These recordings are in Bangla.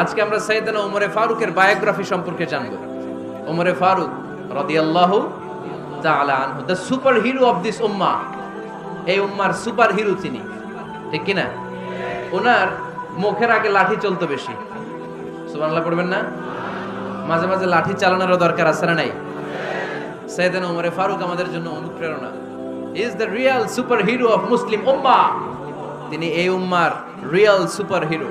আজকে আমরা সাইয়েদানা ওমরে ফারুকের বায়োগ্রাফি সম্পর্কে জানব। ওমরে ফারুক রাদিয়াল্লাহু তাআলা আনহু the super hero of this উম্মাহ এই উম্মার সুপার হিরো তিনি, ঠিক কি না ওনার মুখের আগে লাঠি চলতো বেশি। সুবহানাল্লাহ পড়বেন না? মাঝে মাঝে লাঠি চালানোরও দরকার আছে না নাই? সাইয়েদানা ওমরে ফারুক আমাদের জন্য অনুপ্রেরণা। Is the real superhero of Muslim উম্মা তিনি এই উম্মার রিয়েল সুপার হিরো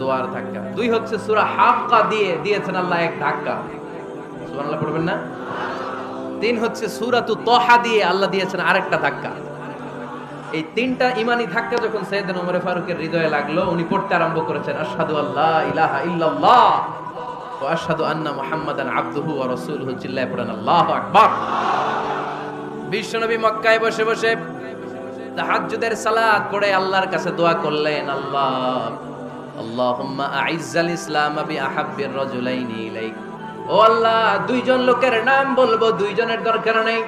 দোয়ার ধাক্কা। দুই হচ্ছে সূরা হাক্কা দিয়ে দিয়েছেন আল্লাহ এক ধাক্কা। সুবহানাল্লাহ পড়বেন না? তিন হচ্ছে সূরাতু তহা দিয়ে আল্লাহ দিয়েছেন আরেকটা ধাক্কা। এই তিনটা ইমানি ধাক্কা যখন সৈয়দনা ওমর ফারুকের হৃদয়ে লাগল, উনি পড়তে আরম্ভ করেছেন, আশহাদু আল্লাহ ইলাহা ইল্লাল্লাহ ওয়া আশহাদু আন্না মুহাম্মাদান আবদুহু ওয়া রাসূলুহু চিল্লায় পড়েন, আল্লাহু আকবার। বিশ্বনবী মক্কায় বসে বসে তাহাজ্জুদের সালাত পড়ে আল্লাহর কাছে দোয়া করলেন, আল্লাহ আল্লাহুম্মা আইজ্জাল ইসলাম বি আহাব্বির রাজুলাইনি ইলাইক। ও আল্লাহ, দুইজন লোকের নাম বলব, দুইজনের দরকার নেই।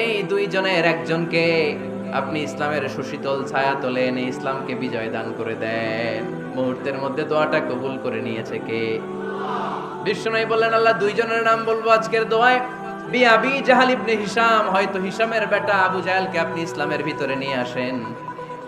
এই দুইজনের একজনকে আপনি ইসলামের সুশীতল ছায়া তোলে, এনে ইসলামকে বিজয় দান করে দেন। মুহূর্তের মধ্যে দোয়াটা কবুল করে নিয়েছে কে? বিশ্বনবী বললেন, আল্লাহ, দুইজনের নাম বলব আজকের দোয়ায়। বি আবি জাহাল ইবনে হিশাম, হয়তো হিশামের বেটা আবু জাহেলকে আপনি ইসলামের ভিতরে নিয়ে আসেন।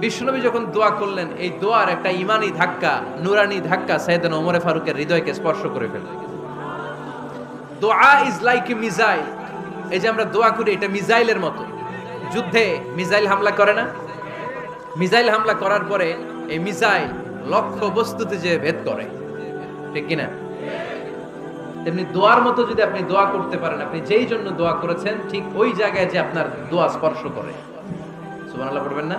বিশ্বনবী যখন দোয়া করলেন, এই দোয়ার একটা ইমানি ধাক্কা, নুরানি ধাক্কা সাইদান ওমরে ফারুকের হৃদয়কে স্পর্শ করে ফেলল। দোয়া ইজ লাইক এ মিসাইল। এই যে আমরা দোয়া করি, এটা মিসাইলের মতো। যুদ্ধে মিসাইল হামলা করে না? মিসাইল হামলা করার পরে এই মিসাইল লক্ষ্য বস্তুতে যে ভেদ করে। ঠিক কিনা? তেমনি দোয়ার মতো যদি আপনি দোয়া করতে পারেন, আপনি যেই জন্য দোয়া করেছেন, ঠিক ওই জায়গায় যে আপনার দোয়া স্পর্শ করে। সুবহানাল্লাহ পড়বেন না?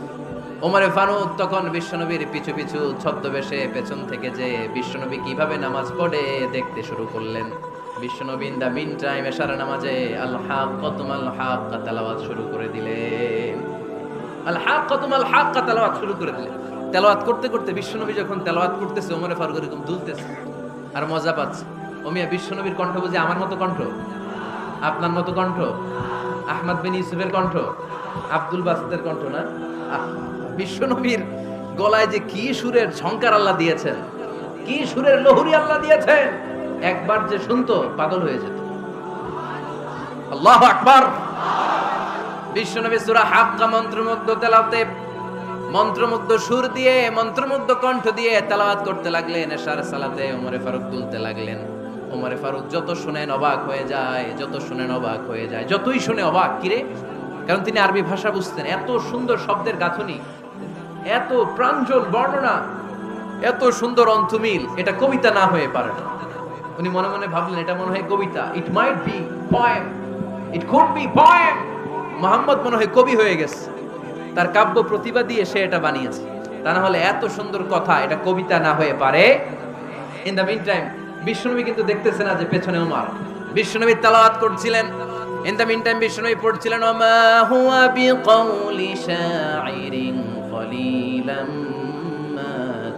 ওমরে ফারুক তখন বিশ্বনবীর পিছু পিছু ছদ্মবেশে পেছন থেকে যে বিশ্বনবী কীভাবে নামাজ পড়ে দেখতে শুরু করলেন। বিশ্বনবী ইন দা মিন টাইম এশারা নামাজে আল হাক্কাতুম আল হাক্কা তেলাওয়াত শুরু করে দিলেন। আল হাক্কাতুম আল হাক্কা তেলাওয়াত শুরু করে দিলেন। তেলাওয়াত করতে করতে বিশ্বনবী যখন তেলাওয়াত করতেছে ওমরে ফারুক এরকম দুলতেছে আর মজা পাচ্ছে। ওমিয়া বিশ্বনবীর কণ্ঠ বুঝি আমার মতো কণ্ঠ? আপনার মতো কণ্ঠ? আহমদ বিন ইউসুফের কণ্ঠ? আব্দুল বাসিদের কণ্ঠ না? আহ, বিশ্বনবীর গলায় যে কি সুরের ঝংকার আল্লাহ দিয়েছেন, কি সুরের লহুরি আল্লাহ দিয়েছেন, একবার যে শুনতো পাগল হয়ে যেত। আল্লাহ আকবার। বিশ্বনবী সূরা হাক্কা মন্ত্রমুগ্ধ তেলাওয়াতে মন্ত্রমুগ্ধ সুর দিয়ে, মন্ত্রমুগ্ধ কণ্ঠ দিয়ে তেলাওয়াত করতে লাগলেন, এশার সালাতে ওমরে ফারুক তুলতে লাগলেন। ওমরে ফারুক যত শুনেন অবাক হয়ে যায়, যত শুনেন অবাক হয়ে যায়, যতই শুনে অবাক, কিরে? কারণ তিনি আরবি ভাষা বুঝতেন, এত সুন্দর শব্দের গাঁথনি। এত প্রাঞ্জল বর্ণনা, এত সুন্দর অন্থমিল এটা কবিতা না হয়ে পারে না। উনি মনে মনে ভাবলেন, এটা মনে হয় কবিতা। It might be poem it could be poem Muhammad মনে হয় কবি হয়ে গেছে। তার কাব্য প্রতিভা দিয়ে সে এটা বানিয়েছে। তা না হলে এত সুন্দর কথা, এটা কবিতা না হয়ে পারে। ইন দ্য মিন টাইম বিশ্বনবী কিন্তু দেখতেছে না যে পেছনে উমার বিশ্বনবী তালাওয়াত করছিলেন। ইন দ্য মিন টাইম বিশ্বনবী পড়ছিলেন, ওমা হুয়া বিকাউলি শাইরিন মা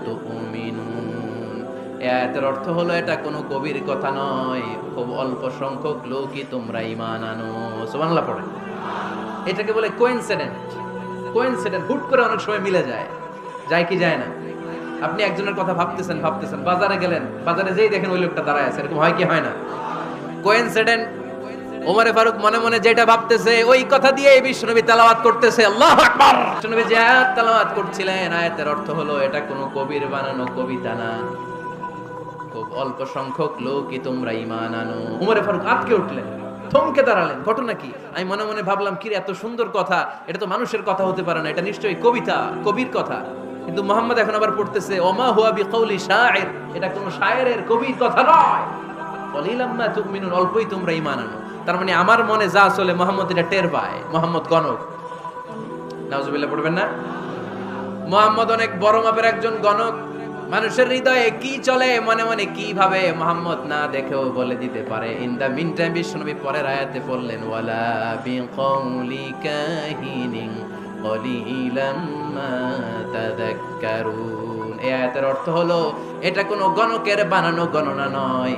তুমিনুন। এই আয়াতের অর্থ হলো এটা কোনো কবির কথা নয়। খুব অল্প সংখ্যক লোকই তোমরা ঈমান আনো। সুবহানাল্লাহ পড়ে। এটাকে বলে কোইনসিডেন্ট কোইনসিডেন্ট হুট করে অনেক সময় মিলে যায়। যায় কি যায় না? আপনি একজনের কথা ভাবতেছেন ভাবতেছেন, বাজারে গেলেন, বাজারে যেই দেখেন ওই লোকটা দাঁড়ায় আছে, এরকম হয় কি হয় না? কোইনসিডেন্ট ওমরে ফারুক মনে মনে যেটা ভাবতেছে, ওই কথা দিয়ে বিশ্বনবী তেলাওয়াত করতেছে। আল্লাহু আকবার! যে আয়াত তেলাওয়াত করছিলেন, আয়াতের অর্থ হলো, এটা কোনো কবির বানানো কবিতা না। খুব অল্প সংখ্যক লোকই তোমরা ঈমান আনো। ওমরে ফারুক আটকে উঠলেন, থমকে দাঁড়ালেন। ঘটনা কি? আমি মনে মনে ভাবলাম কি এত সুন্দর কথা, এটা তো মানুষের কথা হতে পারে না, এটা নিশ্চয়ই কবিতা, কবির কথা। কিন্তু মোহাম্মদ এখন আবার পড়তেছে, ওমা হুয়া বিকাউলি শায়ের এটা কোনো শায়েরের কবির কথা নয়। অল্পই তোমরা ঈমান আনো। তার মানে আমার মনে যা চলে, মোহাম্মদ এটা টের পায়। মোহাম্মদ গণক। নাউজুবিল্লাহ, পড়বেন না? মোহাম্মদ অনেক বড় মাপের একজন গণক। মানুষের হৃদয়ে কি চলে, মনে মনে কি ভাবে মোহাম্মদ না দেখেও বলে দিতে পারে। ইন দা মিন টাইম বিশ্বনবী পরের আয়াতে বললেন ওয়ালা বিকাউলি কাহিনিন কলিলাম মা তাযাক্কারুন এই আয়াতের অর্থ হলো, এটা কোনো গণকের বানানো গণনা নয়।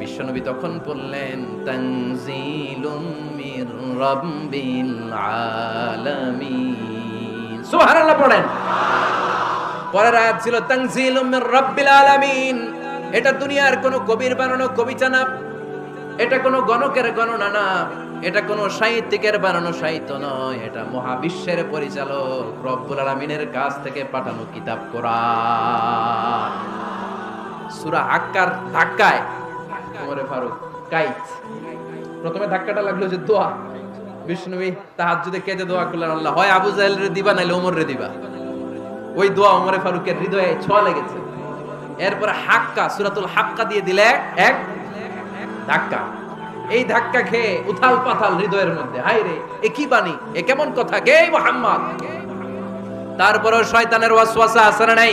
বিশ্বনবী তখন বললেন, তানজিলুম মির রাব্বিল আলামিন। সুবহানাল্লাহ পড়েন। পরের আয়াত ছিল, তানজিলুম মির রাব্বিল আলামিন। এটা দুনিয়ার কোনো কবির বানানো কবিতা না এটা কোনো গণকের গণনা না, এটা কোনো সাহিত্যিকের বানানো সাহিত্য নয়, এটা মহাবিশ্বের পরিচালক রব্বুল আলামিনের কাছ থেকে পাঠানো কিতাব কোরআন। সূরা হাক্কার ধাক্কায় ওমরে ফারুক। কাইত প্রথমে ধাক্কাটা লাগল যে দোয়া। বিষ্ণুবী তাহাজ্জুদে কেঁদে দোয়া করলেন, আল্লাহ, হয় আবু জাহেল দিবা নাইলে ওমর রে দিবা। ওই দোয়া ওমরে ফারুকের হৃদয়ে ছোঁয়া লেগেছে। এরপরে হাক্কা, সুরাতুল হাক্কা দিয়ে দিলে এক ধাক্কা। এই ধাক্কা খেয়ে উথাল পাথাল হৃদয়ের মধ্যে হাই রে, এ কি বাণী? এ কেমন কথা? কে মোহাম্মদ? তারপরেও শয়তানের ওয়াসওয়াসা না নাই?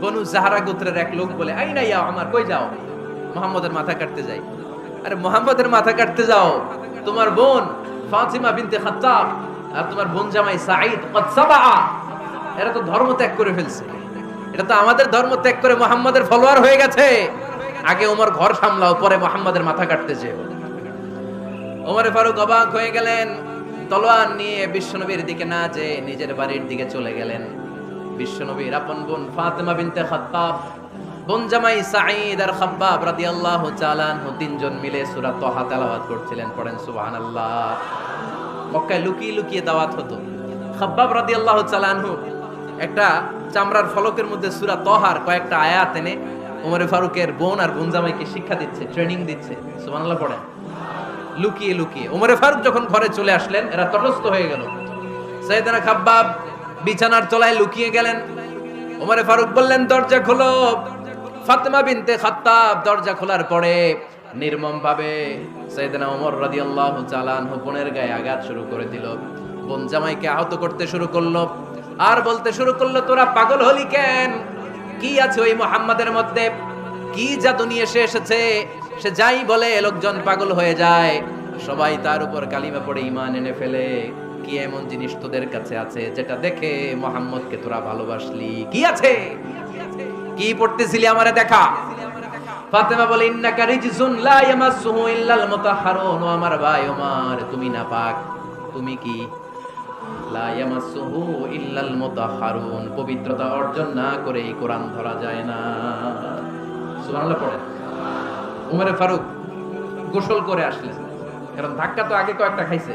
বনু জাহারা গোত্রের এক লোক বলে আই না আমার কই যাও? মোহাম্মদের মাথা কাটতে যাই। আরে মোহাম্মদের মাথা কাটতে যাও? তোমার বোন ফাতিমা বিনতে খাত্তাব আর তোমার বোন জামাই সাঈদ কদ সাবা এরা তো ধর্ম ত্যাগ করে ফেলছে। এটা তো আমাদের ধর্ম ত্যাগ করে মোহাম্মদের ফলোয়ার হয়ে গেছে। আগে ওমর ঘর সামলাও, পরে মোহাম্মদের মাথা কাটতে যেও। ওমরে ফারুক অবাক হয়ে গেলেন, তলোয়ার নিয়ে বিশ্বনবীর দিকে না যে নিজের বাড়ির দিকে চলে গেলেন। বিশ্বনবীর আপন বোন ফাতেমা বিনতে খাত্তাব, বোন জামাই সাঈদ আর খাব্বাব রাদিয়াল্লাহু তাআলা তিনজন মিলে সূরা তাহা তেলাওয়াত করছিলেন, পড়েন সুবহানাল্লাহ। মক্কায় লুকিয়ে লুকিয়ে দাওয়াত হতো। খাব্বাব রাদিয়াল্লাহু তাআলা একটা চামড়ার ফলকের মধ্যে সূরা তহার কয়েকটা আয়াত এনে ওমরে ফারুকের বোন আর বোন জামাইকে শিক্ষা দিচ্ছে, ট্রেনিং দিচ্ছে, সুবহানাল্লাহ পড়েন। লুকিয়ে লুকিয়ে। ওমরে ফারুক যখন ঘরে চলে আসলেন, এরা তটস্থ হয়ে গেল। সাইদানা খাব্বাব বিছানার তলায় লুকিয়ে গেলেন। ওমরে ফারুক বললেন, দরজা খোলো। ফাতেমা বিনতে খাত্তাব, দরজা খোলার পরে নির্মম ভাবে সৈয়দনা ওমর রাদিয়াল্লাহু তাআলা আনহু বোনের গায়ে আঘাত শুরু করে দিল। বোন জামাইকে আহত করতে শুরু করল। আর বলতে শুরু করল, তোরা পাগল হলি কেন? কি আছে ওই মোহাম্মদের মধ্যে? কি জাদু নিয়ে সে এসেছে? সে যাই বলে, লোকজন পাগল হয়ে যায়। সবাই তার উপর কালিমা পড়ে ইমান এনে ফেলে। কি এমন জিনিস তোদের কাছে আছে যেটা দেখে মোহাম্মদকে তোরা ভালোবাসলি? কি আছে? কি পড়তেছিলি আমারে দেখা? ফাতেমা বলে, ইন্নাকা রিজসুন লা ইল্লাল মুতাহহারুন ও আমার ভাই ওমর, তুমি না পাক তুমি কি? লা ইয়ামাসসুহু ইল্লাল মুতাহহারুন পবিত্রতা অর্জন না করে এই কোরআন ধরা যায় না। সুবহানাল্লাহ উমরে ফারুক, গোসল করে আসলেন। কারণ ধাক্কা তো আগে কয়েকটা খাইছে।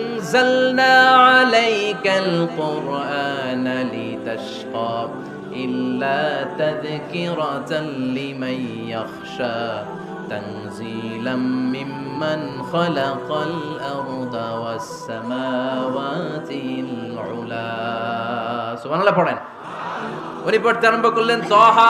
আনজালনা আলাইকাল কুরআন লিতাশকা ইল্লা তাযকিরাতান লিমান ইয়াখশা তানজিলাম মিম্মান খালাকাল আরদা ওয়াস সামাওয়াতিল উলা সুবহানাল্লাহ পড়েন উনি পড়তে আরম্ভ করলেন তহা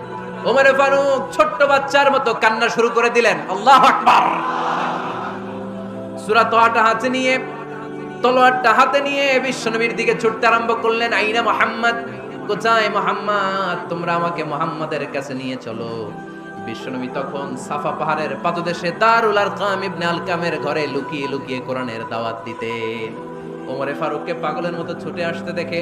ওমরে ফারুক ছোট্ট বাচ্চার মতো কান্না শুরু করে দিলেন। আল্লাহ আকবার। সূরা তহাটা হাতে নিয়ে, তলোয়ারটা হাতে নিয়ে বিশ্বনবীর দিকে ছুটতে আরম্ভ করলেন। আইনা মোহাম্মদ, কোথায় মোহাম্মদ? তোমরা আমাকে মোহাম্মদের কাছে নিয়ে চলো। বিশ্বনবী তখন সাফা পাহাড়ের পাদদেশে দারুল আরকাম ইবনে আলকামের ঘরে লুকিয়ে লুকিয়ে কোরআনের দাওয়াত দিতেন। ওমরে ফারুককে পাগলের মতো ছুটে আসতে দেখে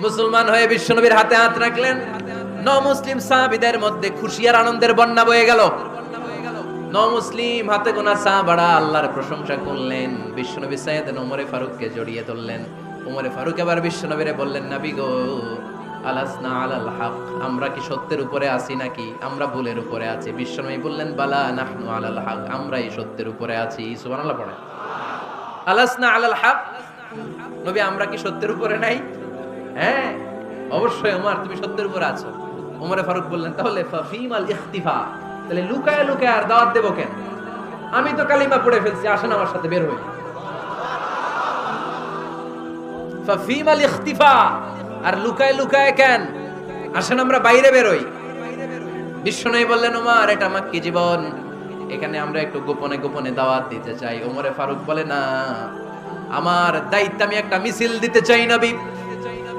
মুসলমান হয়ে বিশ্বনবীর হাতে হাত রাখলেন। ন মুসলিম সাহাবীদের মধ্যে খুশি আর আনন্দের বন্যা বয়ে গেল। ন মুসলিম হাতে গোনা সাহাবাড়া আল্লাহর প্রশংসা করলেন। বিশ্বনবী সাইয়েদ ওমরে ফারুককে জড়িয়ে ধরলেন। ওমরে ফারুক এবার বিশ্বনবীরে বললেন, নাবি গো, আলাসনা আলাল হক, আমরা কি সত্যের উপরে আছি নাকি? আমরা ভুলের উপরে আছি। বিশ্বনবী বললেন, বালা নাহনু আলাল হক, আমরাই সত্যের উপরে আছি। সুবহানাল্লাহ পড়ে আলাসনা আলাল হক, নবী, আমরা কি সত্যের উপরে নাই? হ্যাঁ অবশ্যই ওমর, তুমি সত্যের উপরে আছো। ওমরে ফারুক বললেন, তাহলে ইখতিফা। তাহলে লুকায় লুকায় আর দাওয়াত দেবো কেন? আমি তো কালিমা পড়ে ফেলছি, আসেন আমার সাথে, বের হই। ইখতিফা, আর লুকায় লুকায় কেন? আসেন আমরা বাইরে বেরোই বিশ্বনবী বললেন, ওমর, এটা আমার কি জীবন। এখানে আমরা একটু গোপনে গোপনে দাওয়াত দিতে চাই। ওমরে ফারুক বলে, না, আমার দায়িত্ব আমি একটা মিছিল দিতে চাই নবী।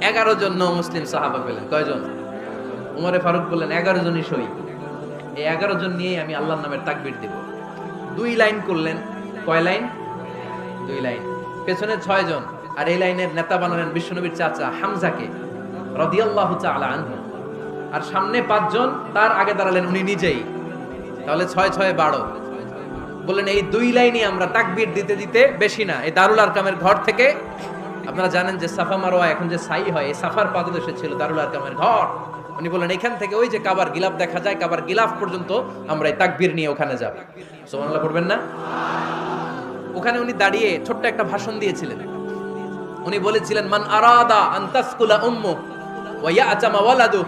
এগারো জন মুসলিম সাহাবা পেলেন। কয়জন? উমরে ফারুক বললেন, এগারো জনই সই এই এগারো জন নিয়ে আমি আল্লাহর নামের তাকবির দিব। দুই লাইন করলেন। কয় লাইন? দুই লাইন। পেছনে ছয় জন। আর এই লাইনের নেতা বানালেন বিশ্বনবীর চাচা হামজাকে, রদিয়াল্লাহু তাআলা আনহু। আর সামনে পাঁচজন তার আগে দাঁড়ালেন উনি নিজেই। তাহলে ছয় ছয় বারো। বললেন, এই দুই লাইনই আমরা তাকবির দিতে দিতে বেশি না। এই দারুল আরকামের ঘর থেকে আপনারা জানেন যে সাফা মারোয়া এখন যে সাই হয়, এই সাফার পাদদেশে ছিল দারুল আরকামের ঘর। উনি বললেন এখান থেকে ওই যে কাবার গিলাফ দেখা যায়, কাবার গিলাফ পর্যন্ত আমরা এই তাকবির নিয়ে ওখানে যাব। সুবহানাল্লাহ পড়বেন না? ওখানে উনি দাঁড়িয়ে ছোট্ট একটা ভাষণ দিয়েছিলেন। উনি বলেছিলেন, মান আরাদা আন তাসকুলা উম্মু ওয়া ইয়াতামা ওয়ালাদু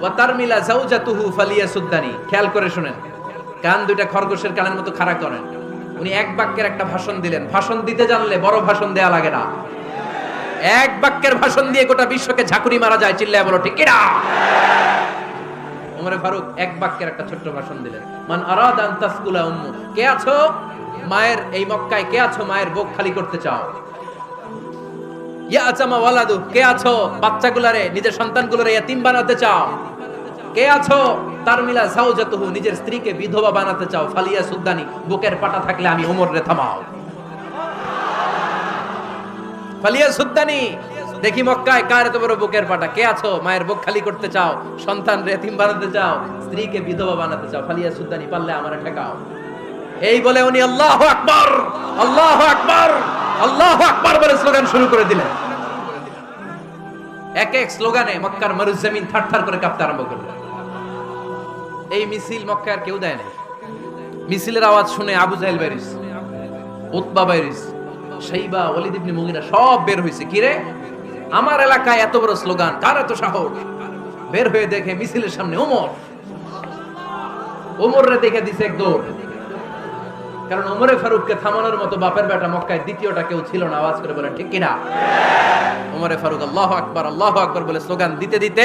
ওয়া তারমিলা জাওজাতুহু ফালিয়াসুদ্দানি। খেয়াল করে শুনেন, কান দুইটা খরগোশের কানের মতো খাড়া করেন। উনি এক বাক্যের একটা ভাষণ দিলেন। ভাষণ দিতে জানলে বড় ভাষণ দেয়া লাগে না। এক বাক্যের ভাষণ দিয়ে গোটা বিশ্বকে ঝাঁকুরি মারা যায়, চিল্লায় বলো, ঠিক কিনা? ওমরে ফারুক, এক বাক্যের একটা ছোট্ট ভাষণ দিলেন। মান আরাদা আন তাসকুলা উম্মু। কে আছো? মায়ের এই মক্কায় কে আছো? মায়ের বুক খালি করতে চাও। ইয়া আচামা ওয়ালাদু, কে আছো? বাচ্চাগুলারে, নিজের সন্তানগুলোরে ইয়াতিম বানাতে চাও। কে আছো? তার মিলা সাউজাতুহু নিজের স্ত্রীকে বিধবা বানাতে চাও। ফালিয়া সুদ্দানি, বুকের পাটা থাকলে আমি ওমর রে থামাও। ফালিয়া সুদ্দানি, দেখি মক্কায় কার এত বড় বুকের পাটা? কে আছো? মায়ের বুক খালি করতে চাও? সন্তান রে এতিম বানাতে চাও? স্ত্রীকে বিধবা বানাতে চাও? ফালিয়া সুদ্দানি, পারলে আমার ঠেকাও। এই বলে উনি আল্লাহ আকবার আল্লাহ আকবার আল্লাহ আকবার বলে স্লোগান শুরু করে দিলেন। এক এক স্লোগানে মক্কার মরুজমিন থারথার করে কাঁপতে আরম্ভ করল এই মিছিল মক্কার কেউ দেয় না মিছিলের আওয়াজ শুনে আবু জাহেল বাইরিস উতবা বাইরিস শাইবা, ওয়ালিদ ইবনে মুগিরা সব বের হইছে। কি রে? আমার এলাকায় এত বড় স্লোগান, কার এত সাহস? বের হয়ে দেখে মিছিলের সামনে ওমর। ওমর রে দেখে দিছে এক দৌড়। কারণ ওমরে ফারুককে থামানোর মতো বাপের বেটা মক্কায় দ্বিতীয়টা কেউ ছিল না, আওয়াজ করে বলেন, ঠিক কিনা? ওমরে ফারুক আল্লাহ আকবার আল্লাহ আকবার বলে স্লোগান দিতে দিতে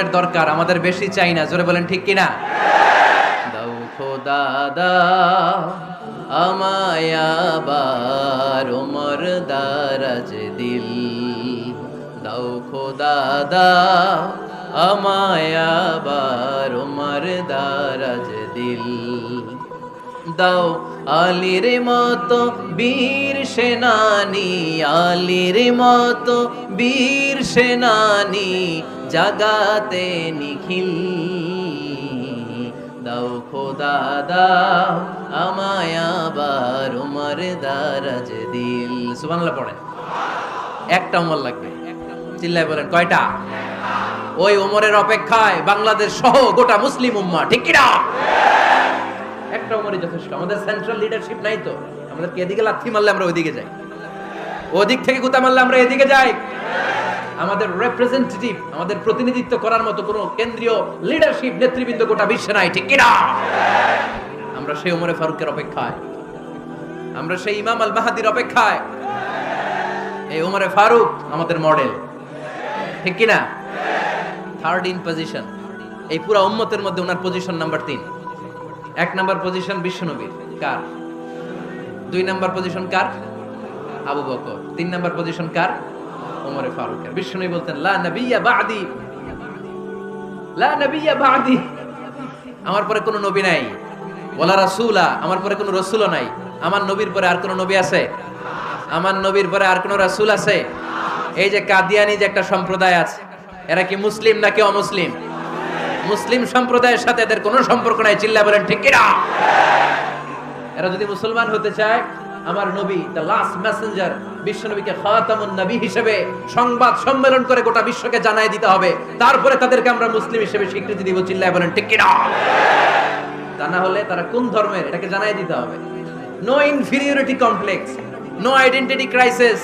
একটা দরকার, আমাদের বেশি চাই না। জোরে বলেন, ঠিক কিনা? দাও খোদা, দাও আমায় আবার ওমর দারাজ দিল। দাও খোদা, দাও আমায় আবার ওমর দারাজ দিল। দাও আলির মতো বীর সেনানি, আলির মতো বীর সেনানি জাগাতে নিখিল। দাও খোদা, দাও আমায় আবার উমর দারাজ দিল। সুবহানাল্লাহ পড়েন। একটা উমর লাগবে। চিল্লায় বলেন, কয়টা? ওই উমরের অপেক্ষায় বাংলাদেশ সহ গোটা মুসলিম উম্মা ঠিক কিনা? একটা উমরই যথেষ্ট। আমাদের সেন্ট্রাল লিডারশিপ নাই তো। আমাদেরকে এদিকে লাথি মারলে আমরা ওইদিকে যাই। ওদিক থেকে গুতা মারলে আমরা এদিকে যাই। আমাদের রিপ্রেজেন্টেটিভ আমাদের প্রতিনিধিত্ব করার মতো কোনো কেন্দ্রীয় লিডারশিপ নেতৃবৃন্দ গোটা বিশ্বে নাই, ঠিক কিনা? আমরা সেই উমরে ফারুকের অপেক্ষায়। আমরা সেই ইমাম আল মাহাদির অপেক্ষায়। এই উমরে ফারুক আমাদের মডেল ঠিক কিনা? থার্ড ইন পজিশন এই পুরা উম্মতের মধ্যে ওনার পজিশন নাম্বার তিন। এক নাম্বার পজিশন বিশ্বনবীর। কার? দুই নাম্বার পজিশন কার? Abu Bakr. তিন নাম্বার পজিশন কার? ওমরে ফারুকের বিশ্বনবী বলতেন আমার পরে কোনো নবী নাই। ওয়ালা রাসূলা, আমার পরে কোনো রাসূলও নাই। আমার নবীর পরে আর কোনো নবী আছে? আমার নবীর পরে আর কোনো রাসূল আছে? এই যে কাদিয়ানি যে একটা সম্প্রদায় আছে, এরা কি মুসলিম নাকি অমুসলিম? মুসলিম সম্প্রদায়ের সাথে এদের কোনো সম্পর্ক নাই, চিল্লা বলেন, ঠিক কিনা? এরা যদি মুসলমান হতে চায়, আমার নবী দ্য লাস্ট মেসেঞ্জার বিশ্ব নবীকে খাতামুন নবী হিসেবে সংবাদ সম্মেলন করে গোটা বিশ্বকে জানাই দিতে হবে। তারপরে তাদেরকে আমরা মুসলিম হিসেবে স্বীকৃতি দিব, চিল্লায় বলেন, ঠিক কিনা? তা না হলে তারা কোন ধর্মের? এটাকে জানাই দিতে হবে। No inferiority complex no identity crisis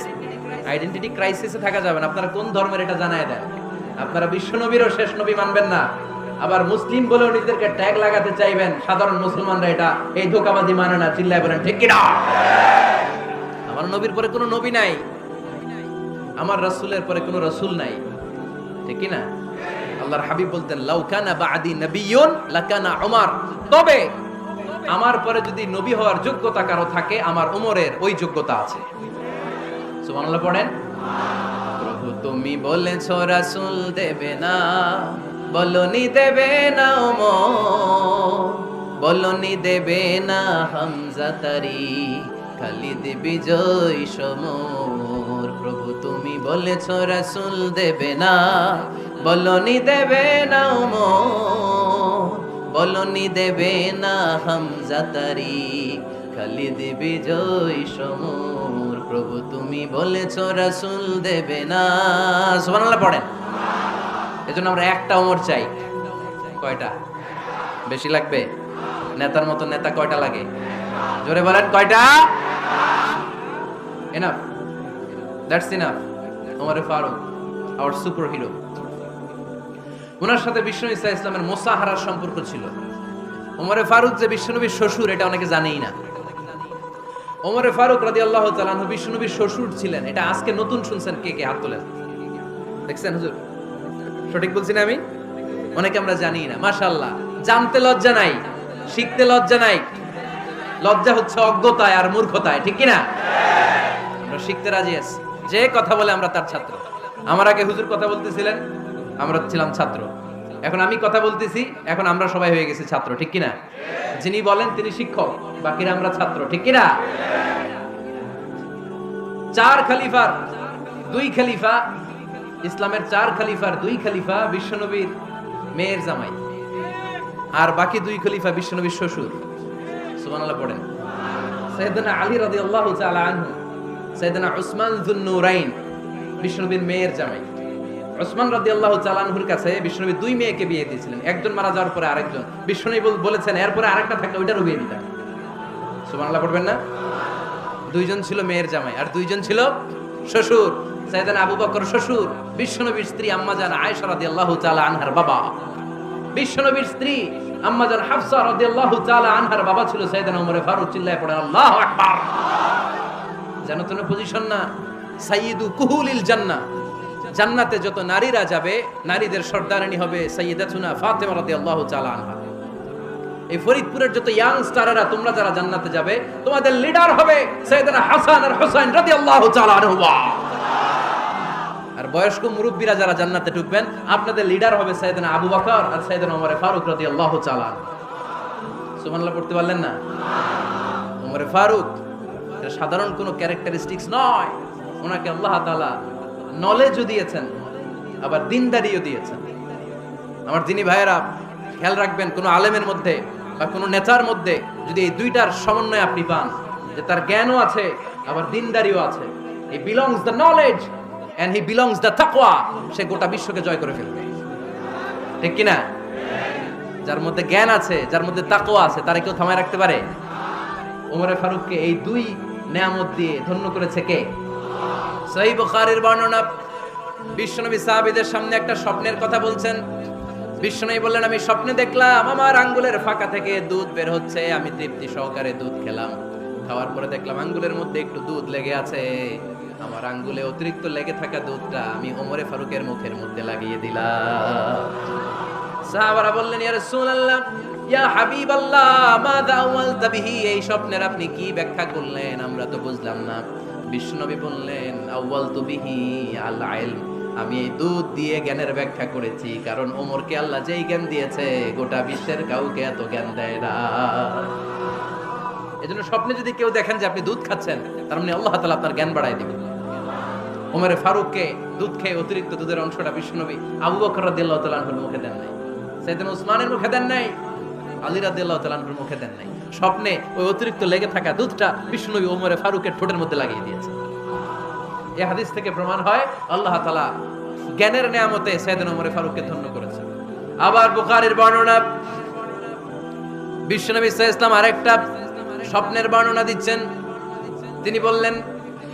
identity ক্রাইসিসে থাকা যাবে না। আপনারা কোন ধর্মের এটা জানায় দেন? আপনারা বিশ্ব নবীরও শেষ নবী মানবেন না। আবার মুসলিম বলেও নিজেদেরকে ট্যাগ লাগাতে চাইবেন। সাধারণ মুসলমানরা এটা এই ধোকাবাজি মানে না, চিল্লায় বলেন, ঠিক কিনা? আমার নবীর পরে কোনো নবী নাই। আমার রাসূলের পরে কোনো রাসূল নাই। ঠিক না আল্লাহর হাবিব বলতেন লাউকানা বাদি নবিয়ুন, লাকানা উমার। তবে আমার পরে যদি নবী হওয়ার যোগ্যতা কারও থাকে, আমার উমরের ওই যোগ্যতা আছে। সুবহানাল্লাহ পড়েন। প্রভু তুমি বলেছ, রাসূল দেবে না, বলনি দেবে না ওমর বলনি দেবে না হামজা তারি। খালিদ বিজয় সমর। প্রভু, তুমি বলেছ, রাসুল দেবে না, বলনি দেবে না বলনি দেবে না হামজা তারি খালিদ বিজয় সমর। প্রভু, তুমি বলেছ, রাসূল দেবে না। সুবহানাল্লাহ পড়েন। এজন্য আমরা একটা ওমর চাই। কয়টা? বেশি লাগবে? নেতার মতো নেতা কয়টা লাগে? জোরে বলেন, কয়টা? Enough that's enough Umar Farooq our super ওনার সাথে বিষ্ণু ইসা ইসলামের মোসাহারার সম্পর্ক ছিল। ওমরে ফারুক যে বিশ্বনবীর শ্বশুর, এটা অনেকে জানেই না। ওমরে ফারুক রাদি আল্লাহ তালানহু বিশ্বনবীর শ্বশুর ছিলেন। এটা আজকে নতুন শুনছেন কে কে হাত তোলেন। দেখছেন হুজুর? সঠিক বলছি না আমি? অনেকে আমরা জানি না। মাশাল্লাহ জানতে লজ্জা নাই, শিখতে লজ্জা নাই। লজ্জা হচ্ছে অজ্ঞতায় আর মূর্খতায়, ঠিক কি না আমরা শিখতে রাজি আছি। যে কথা বলে আমরা তার ছাত্র। আমার আগে হুজুর কথা বলতেছিলেন, আমরা ছিলাম ছাত্র। এখন আমি কথা বলতেছি, এখন আমরা সবাই হয়ে গেছি ছাত্র, ঠিক কিনা? যিনি বলেন তিনি শিক্ষক, বাকিরা আমরা ছাত্র, ঠিক কিনা? চার খলিফার, দুই খালিফা, ইসলামের চার খালিফার, দুই খালিফা, বিশ্বনবীর মেয়ের জামাই। আর বাকি দুই খলিফা বিশ্বনবীর শ্বশুর। মেয়ের জামাই। দুই একজন মারা যাওয়ার পরে আরেকজন। বলেছেন, এরপরে আরেকটা থাকলে দিতাম। পড়বেন না? দুইজন ছিল মেয়ের জামাই আর দুইজন ছিল শ্বশুর। সাইদান আবু বকর শ্বশুর বিশ্বনবীর স্ত্রী আম্মাজান আয়েশা রাদিয়াল্লাহু তাআলা আনহার বাবা। বিশ্বনবীর স্ত্রী আম্মাজান হাফসা রাদিয়াল্লাহু তাআলা আনহার বাবা ছিল সাইদান ওমর ফারুক, চিল্লায় পড়ে, আল্লাহু আকবার! জানো তো পজিশন না সাইয়্যিদু কুহুলিল জান্নাহ। জান্নাতে যত নারীরা যাবে, নারীদের সর্দারানী হবে সাইয়্যিদাতুনা ফাতেমা রাদিয়াল্লাহু তাআলা আনহা। এই ফরিদপুরের যত ইয়াং স্টারেরা তোমরা যারা জান্নাতে যাবে, তোমাদের লিডার হবে সৈয়দনা হাসান আর হুসাইন রাদিয়াল্লাহু তাআলা আনহুমা। আর বয়স্ক মুরব্বীরা যারা জান্নাতে ঢুকবেন, আপনাদের লিডার হবে সৈয়দনা আবু বকর আর সৈয়দনা ওমর ফারুক রাদিয়াল্লাহু তাআলা সুবহানাল্লাহ, পড়তে পারলেন না? ওমর ফারুক, এটা সাধারণ কোনো ক্যারেক্টারিস্টিক্স নয়। ওনাকে আল্লাহ তাআলা নলেজও দিয়েছেন, আবার দিনদারিও দিয়েছেন। আমার দিনী ভাইয়েরা, খেয়াল রাখবেন, কোনো আলেমের মধ্যে বা কোনো নেতার মধ্যে যদি এই দুইটার সমন্বয় আপনি পান, যে তার জ্ঞানও আছে, আবার দিনদারিও আছে। এই belongs the knowledge and he belongs the তাকওয়া সে গোটা বিশ্বকে জয় করে ফেলবে। ঠিক কি না যার মধ্যে জ্ঞান আছে, যার মধ্যে তাকওয়া আছে, তারা কেউ থামায় রাখতে পারে? ওমরে ফারুককে এই দুই নেয়ামত দিয়ে ধন্য করেছে কে? সহি বুখারীর বর্ণনা, বিশ্বনবী সাহাবীদের সামনে একটা স্বপ্নের কথা বলছেন। বিশ্বনবী বললেন, আমি স্বপ্নে দেখলাম, আমার আঙ্গুলের ফাঁকা থেকে দুধ বের হচ্ছে। আমি তৃপ্তি সহকারে দুধ খেলাম। খাওয়ার পরে দেখলাম আঙ্গুলের মধ্যে একটু দুধ লেগে আছে। আমার আঙ্গুলে অতিরিক্ত লেগে থাকা দুধটা আমি ওমরে ফারুকের মুখের মধ্যে লাগিয়ে দিলাম। সাহাবারা বললেন, ইয়া রাসূলুল্লাহ, ইয়া হাবিবাল্লাহ বিহি? এই স্বপ্নের আপনি কি ব্যাখ্যা করলেন? আমরা তো বুঝলাম না। বিষ্ণুনবী বললেন, আউয়ালতু বিহি আল ইলম আমি দুধ দিয়ে জ্ঞানের ব্যাখ্যা করেছি, কারণ ওমরকে আল্লাহ যেই জ্ঞান দিয়েছে, গোটা বিশ্বের কাউকে এত জ্ঞান দেয় না। এজন্য স্বপ্নে যদি কেউ দেখেন যে আপনি দুধ খাচ্ছেন, তার মানে আল্লাহ তাআলা আপনার জ্ঞান বাড়ায় দিবেন। ওমরে ফারুককে দুধ খেয়ে অতিরিক্ত দুধের অংশটা বিশ্বনবী আবু বকর আনহুর মুখে দেন নাই। সাইয়েদনা উসমানের মুখে দেন নাই আনহুর মুখে দেন নাই। স্বপ্নে ওই অতিরিক্ত লেগে থাকা দুধটা ফারুকের ঠোঁটের মধ্যে লাগিয়ে দিয়েছে। এই হাদিস থেকে প্রমাণ হয়, আল্লাহ তাআলা জ্ঞানের নিয়ামতে সাইয়েদনা ওমরে ফারুককে ধন্য করেছে আবার বুখারীর বর্ণনা, বিশ্বনবী আলাইহি আরেকটা স্বপ্নের বর্ণনা দিচ্ছেন। তিনি বললেন,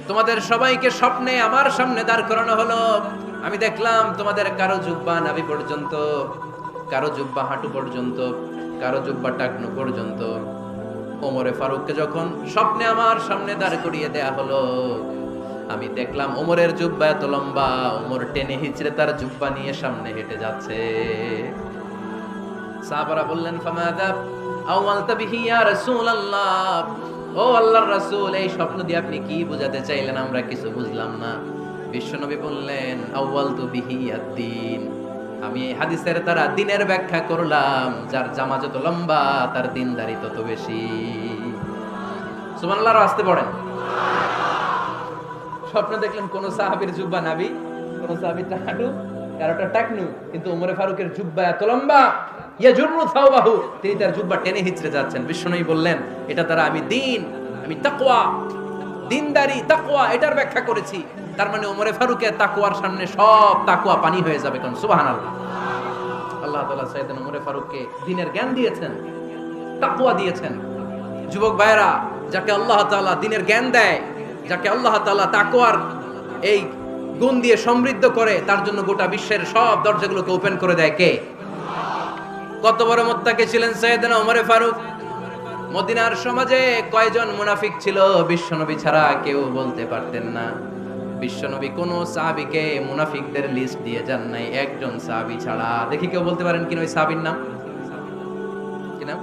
তোমাদের সবাইকে স্বপ্নে আমার সামনে দাঁড় করানো হলো। আমি দেখলাম তোমাদের কারও জুব্বা নাভি পর্যন্ত, কারও জুব্বা হাঁটু পর্যন্ত, কারও জুব্বা টাকনু পর্যন্ত। ওমরে ফারুককে যখন স্বপ্নে আমার সামনে দাঁড় করিয়ে দেয়া হলো, আমি দেখলাম ওমরের জুব্বা এত লম্বা, ওমর টেনে হিচড়ে তার জুব্বা নিয়ে সামনে হেঁটে যাচ্ছে। সাহাবারা বললেন ফামাদা বিহি ও এই স্বপ্ন দিয়ে আপনি কি বোঝাতে চাইলেন? আমরা কিছু বুঝলাম না। বিশ্বনবী বললেন আউয়ালতু বিহি আদ-দ্বীন আমি হাদিসের দিনের ব্যাখ্যা করলাম, যার জামা যত লম্বা, তার দিনদারি তত বেশি। সুবহানাল্লাহ আসতে পড়েন। স্বপ্ন দেখলেন কোন সাহাবীর জুব্বা নাবি, কোন সাহাবীর হাঁটু কারোটা টাকনু, কিন্তু উমরে ফারুকের জুব্বা এত লম্বা ইয়া জুরনু থাওবাহু তিনি তার জুব্বা টেনে হিচড়ে যাচ্ছেন। বিষ্ণুই বললেন, এটা দ্বারা আমি দিন, আমি তাকওয়া, দিনদারি, তাকওয়া, এটার ব্যাখ্যা করেছি। তার মানে উমরে ফারুকের তাকওয়ার সামনে সব তাকওয়া পানি হয়ে যাবে কারণ সুবহানাল্লাহ। আল্লাহ তাআলা সাইয়েদনা উমরে ফারুককে দিনের জ্ঞান দিয়েছেন, তাকওয়া দিয়েছেন। যুবক ভাইরা যাকে আল্লাহ তাআলা দিনের জ্ঞান দেয়, যাকে আল্লাহ তাআলা তাকওয়ার এই গুণ দিয়ে সমৃদ্ধ করে, তার জন্য গোটা বিশ্বের সব দরজাগুলোকে ওপেন করে দেয় কে? কত বড় মোত্তাকে ছিলেন সৈয়দনা ওমরে ফারুক? মদিনার সমাজে কয়জন মুনাফিক ছিল? বিশ্বনবী ছাড়া কেউ বলতে পারতেন না। বিশ্বনবী কোন সাহাবীকে মুনাফিকদের লিস্ট দিয়ে যান নাই, একজন সাহাবী ছাড়া। দেখি কেউ বলতে পারেন কিনা ওই সাহাবীর নাম? কি নাম?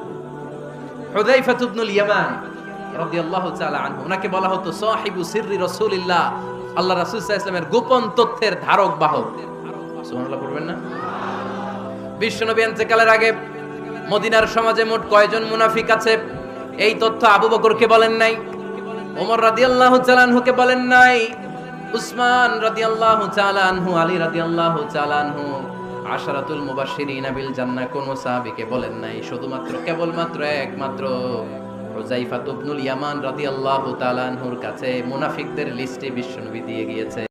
হুযাইফা ইবনুল ইয়ামান রাদিয়াল্লাহু তাআলা আনহু। ওনাকে বলা হতো সাহিবু সিররি রাসূলিল্লাহ। আল্লাহ রাসূল সাল্লাল্লাহু আলাইহি ওয়াসাল্লামের গোপন তথ্যের ধারক, বাহক। পড়বেন না? বিশ্বনবী ইন্তেকালের আগে মদিনার সমাজে মোট কয়জন মুনাফিক আছে? এই তথ্য আবু বকরকে বলেন নাই, ওমর রাদিয়াল্লাহু তাআলা আনহুকে বলেন নাই, উসমান রাদিয়াল্লাহু তাআলা আনহু, আলী রাদিয়াল্লাহু তাআলা আনহু, আশারাতুল মুবাশশিরিন বিল জান্নাহ, কোন সাহাবীকে বলেন নাই। শুধুমাত্র, কেবলমাত্র একমাত্র হুযাইফা তুবনুল ইয়ামান রাদিয়াল্লাহু তাআলা আনহুর কাছে মুনাফিকদের লিস্টে বিশ্বনবী দিয়ে গিয়েছে।